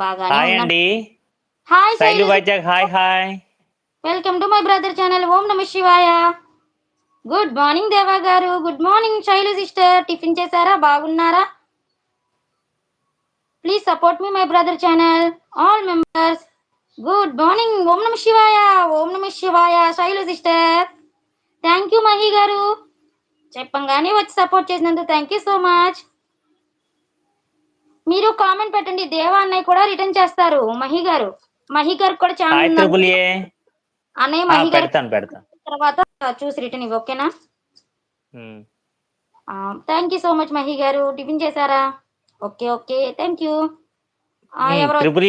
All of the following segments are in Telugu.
బాగానే హాయ్ ఉన్నాను అండి. Hi Shailu Shailu. Vizag hi hi. Welcome to my brother channel ఓం నమ శివాయ. గుడ్ మార్నింగ్ దేవా గారు. Good morning Shailu sister. Tiffin చేశారా? బాగున్నారా? Please support me my brother channel all members. Good morning ఓం నమ శివాయ. ఓం నమ శివాయ Shailu sister. Thank you Mahi గారు. చెప్పంగానే వచ్చి సపోర్ట్ చేసినందుకు థ్యాంక్ యూ సో మచ్. మీరు కామెంట్ పెట్టండి. దేవా అన్నయ్య కూడా రిటర్న్ చేస్తారు. మహి గారు. మహి గారు కూడా ఛానల్ అన్నయ్య మహి గారు తర్వాత చూసి రిటర్న్ ఇవ్వు ఓకేనా. Thank you so much Mahi గారు. టిఫిన్ చేశారా? ఓకే ఓకే థ్యాంక్ యూ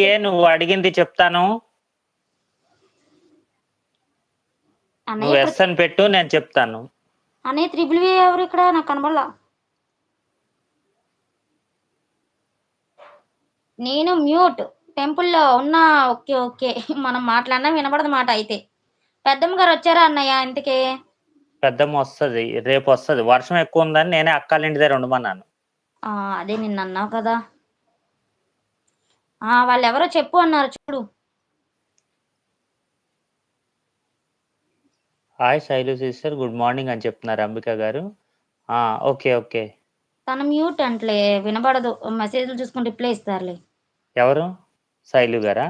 ఏ నువ్వు అడిగింది చెప్తాను. నువ్వు ఎస్ అని పెట్టు నేను చెప్తాను. అన్నయ్య త్రిబుల్ ఎవరు ఇక్కడ? నాకు కనబడలా. నేను మ్యూట్. టెంపుల్లో ఉన్నా ఓకే ఓకే. మనం మాట్లాడినా వినబడదు మాట అయితే. పెద్దమ్మ గారు వచ్చారా అన్నయ్య ఇంటికి? పెద్దమ్మ వస్తుంది. రేపు వస్తుంది. వర్షం ఎక్కువ ఉందని నేనే అక్కాల ఇంటి దగ్గర ఉండమన్నాను. అదే నిన్న అన్నావు కదా. ఆ వాళ్ళు ఎవరో చెప్పు అన్నారు చూడు. Hi Shailu sister good morning అని చెప్తున్నారు అంబిక గారు. Okay okay. తన మ్యూట్ అంటలే వినబడదు. మెసేజ్లు చూసుకుని రిప్లై ఇస్తారులే. ఎవరు? శైలు గారా?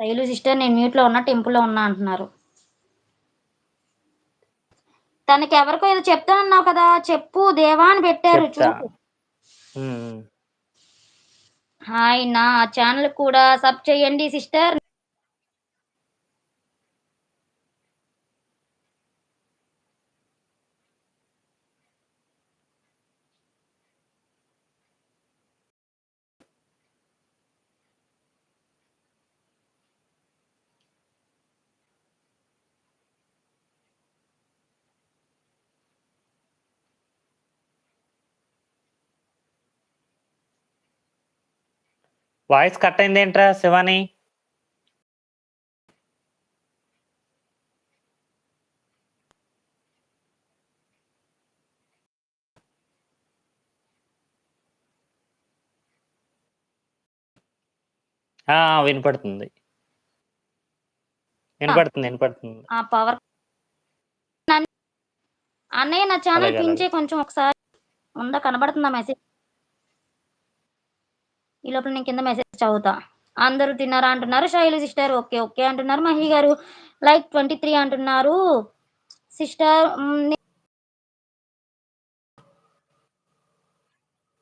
శైలు సిస్టర్ నేను మ్యూట్లో ఉన్నా టెంపుల్లో ఉన్నా అంటున్నారు. తనకి ఎవరికో ఏదో చెప్తానన్నావు కదా చెప్పు దేవా అని పెట్టారు చూడు. హాయ్ నా ఛానల్ కూడా సబ్ చేయండి సిస్టర్. వాయిస్ కట్ అయింది ఏంట్రా శివాని? ఆ, వినపడుతుంది. వినపడుతుంది వినపడుతుంది. ఆ పవర్ అన్నయ్య నా ఛానల్ పించే కొంచెం ఒకసారి ఉందా? కనబడుతుందా మెసేజ్? ఈ లోపల నేను కింద మెసేజ్ చదువుతా. అందరూ తిన్నారా అంటున్నారు. శైలు సిస్టర్ ఓకే ఓకే అంటున్నారు. మహి గారు లైక్ ట్వంటీ త్రీ అంటున్నారు sister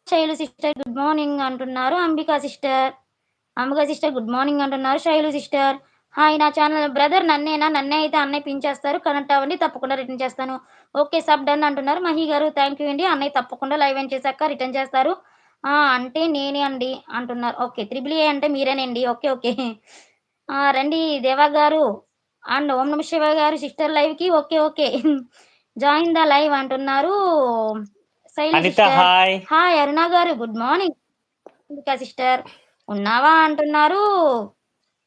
Shailu sister good morning అంటున్నారు. Ambika sister Ambika sister good morning అంటున్నారు. శైలు సిస్టర్ హాయ్ నా ఛానల్ బ్రదర్ నన్నేనా? నన్నే అయితే అన్నయ్య పించేస్తారు కనెక్ట్ అవ్వండి తప్పకుండా రిటర్న్ చేస్తాను. ఓకే సబ్ డన్ అంటున్నారు. మహి గారు థ్యాంక్ యూ అండి. అన్నయ్య తప్పకుండా లైవ్ ఏం చేశాక రిటర్న్ చేస్తారు. ఆ, అంటే నేనే అండి అంటున్నారు. ఓకే త్రిబుల్ ఏ అంటే మీరేనండి. Okay okay. ఆ, రండి దేవా గారు. అండ్ ఓం నమ శివ గారు సిస్టర్ లైవ్కి. Okay okay. Join the live అంటున్నారు. హాయ్. అరుణ గారు. Good morning. సిస్టర్. ఉన్నావా అంటున్నారు.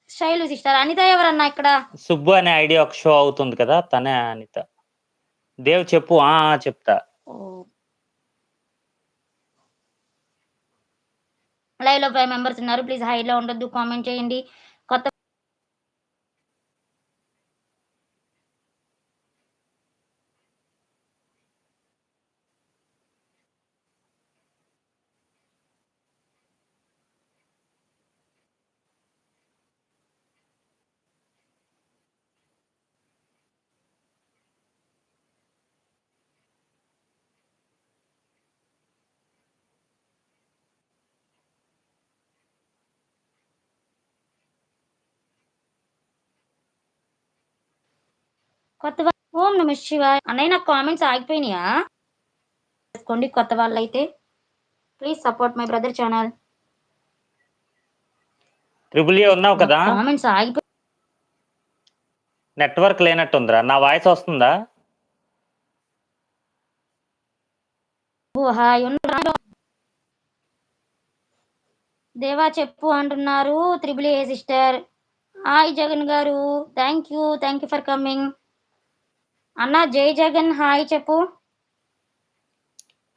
శైలు సిస్టర్. అనిత ఎవరన్నా ఇక్కడ? సుబ్బు అనే ఐడియా ఒక షో అవుతుంది కదా తనే అనిత. దేవ్ చెప్పు ఆ, చెప్తా. లైవ్లో ఫైవ్ మెంబర్స్ ఉన్నారు. ప్లీజ్ హైలో ఉండొద్దు. కామెంట్ చేయండి. కొత్త ఓం నమ శివాయ్. అన్నయ్య నాకు కామెంట్స్ ఆగిపోయినాయా? చేసుకోండి కొత్త వాళ్ళు అయితే please support my brother channel triple A ఉన్నావు కదా? కామెంట్స్ ఆగిపోయి నెట్వర్క్ లేనట్టుందిరా. నా వాయిస్ వస్తుందా? హాయ్ దేవా చెప్పు అంటున్నారు. Triple A sister hi Jagan గారు. Thank you thank you for coming అన్న జై జగన్ హాయ్ చెప్పు.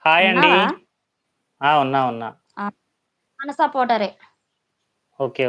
హాయ్ అండి. ఉన్నావా? ఉన్నా ఉన్నా. మన సపోర్టరే. ఓకే.